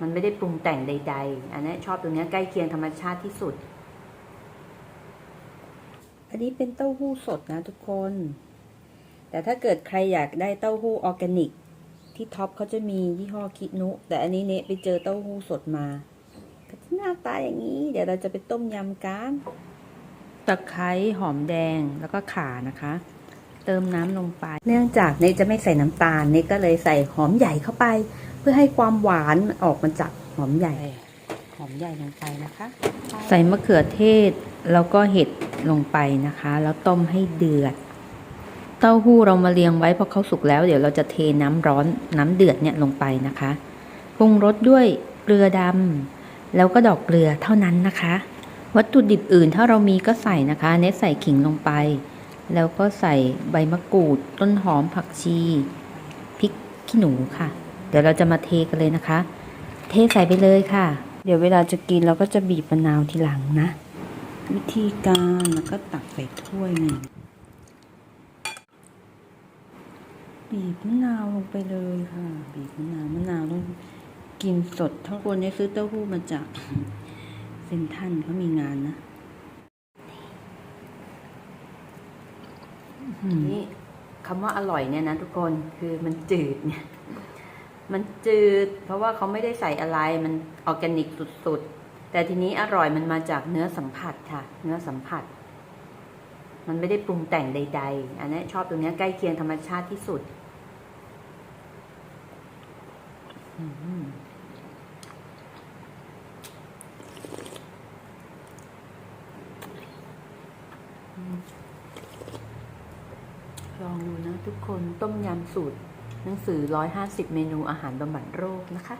มันไม่ได้ปรุงแต่งใด ๆ อันนี้ชอบตรงนี้ใกล้เคียงธรรมชาติที่สุด อันนี้เป็นเต้าหู้สดนะทุกคน แต่ถ้าเกิดใครอยากได้เต้าหู้ออร์แกนิก ที่ท็อปเขาจะมียี่ห้อคินุ แต่อันนี้เนะไปเจอเต้าหู้สดมาหน้าตาอย่างนี้ เดี๋ยวเราจะไปต้มยำกันตะไคร้หอมแดงแล้วก็ข่านะคะ เติมน้ำลงไป เนื่องจากเนจะไม่ใส่น้ำตาลเนก็เลยใส่หอมใหญ่เข้าไป เพื่อให้ความหวานออกมาจากหอมใหญ่ หอมใหญ่ลงไปนะคะ ใส่มะเขือเทศแล้วก็เห็ดลงไปนะคะ แล้วต้มให้เดือด เต้าหู้เรามาเรียงไว้พอเขาสุกแล้ว เดี๋ยวเราจะเทน้ำร้อนน้ำเดือดเนี่ยลงไปนะคะปรุงรสด้วยเกลือดำแล้วก็ดอกเกลือเท่านั้นนะคะ วัตถุดิบอื่นถ้าเรามีก็ใส่นะคะ เนตใส่ขิงลงไป แล้วก็ใส่ใบมะกรูด ต้นหอมผักชีพริกขี้หนูค่ะ เดี๋ยวเราจะมาเทกันเลยนะคะ เทใส่ไปเลยค่ะ เดี๋ยวเวลาจะกินเราก็จะบีบมะนาวทีหลังนะ วิธีการแล้วก็ตักใส่ถ้วยหนึ่งบีบมะนาวลงไปเลยค่ะ บีบมะนาวมะนาวต้องกินสดทั้งคนนี้ซื้อเต้าหู้มาจากเซนทันเขามีงานนะ นี่คำว่าอร่อยเนี่ยนะทุกคนคือมันจืดเนี่ย มันจืด เพราะว่าเขาไม่ได้ใส่อะไรมันออร์แกนิกสุดๆ แต่ทีนี้อร่อยมันมาจากเนื้อสัมผัสค่ะ เนื้อสัมผัส มันไม่ได้ปรุงแต่งใด ๆ อันนี้ชอบตรงนี้ใกล้เคียงธรรมชาติที่สุดอืม ลองดูนะทุกคนต้มยำสูตร หนังสือ 150 เมนูอาหารบำบัดโรคนะคะ